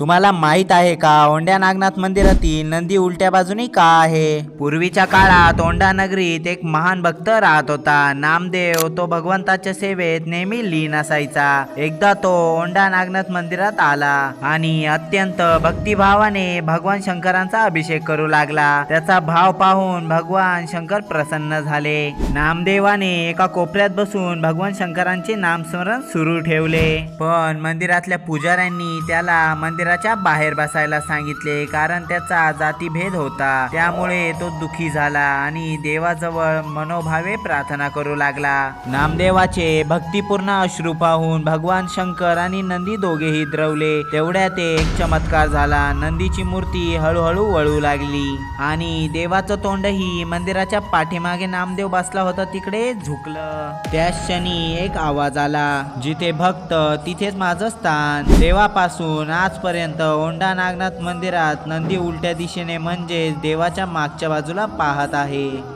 तुम्हाला माहीत आहे का? औंढ्या नागनाथ मंदिरातील नंदी उलट्या बाजूने का आहे? पूर्वीच्या काळात औंडा नगरीत एक महान भक्त राहत होता. नामदेव तो भगवंताच्या सेवेत नेहमी लीन असायचा. एकदा तो ओंडा नागनाथ मंदिरात आला आणि अत्यंत भक्तिभावाने भगवान शंकरांचा अभिषेक करू लागला. त्याचा भाव पाहून भगवान शंकर प्रसन्न झाले. नामदेवाने एका कोपऱ्यात बसून भगवान शंकरांचे नामस्मरण सुरू ठेवले. पण मंदिरातल्या पुजाऱ्यांनी त्याला मंदिरात शरीराच्या बाहेर बसायला सांगितले कारण त्याचा जातीभेद होता. त्यामुळे तो दुखी झाला आणि देवाजवळ मनोभावे प्रार्थना करू लागला. नामदेवाचे भक्तिपूर्ण अश्रू पाहून भगवान शंकर आणि नंदी दोघेही द्रवले. तेवढ्यात एक चमत्कार झाला. नंदीची मूर्ती हळूहळू वळू लागली. आणि देवाचं तोंडही मंदिराच्या पाठीमागे नामदेव बसला होता तिकडे झुकलं. त्या क्षणी एक आवाज आला. जिथे भक्त तिथेच माझं स्थान. देवापासून आजपर्यंत ओंडा नागनाथ मंदिरात नंदी उलट्या दिशेने म्हणजेच देवाच्या मागच्या बाजूला पाहत आहे.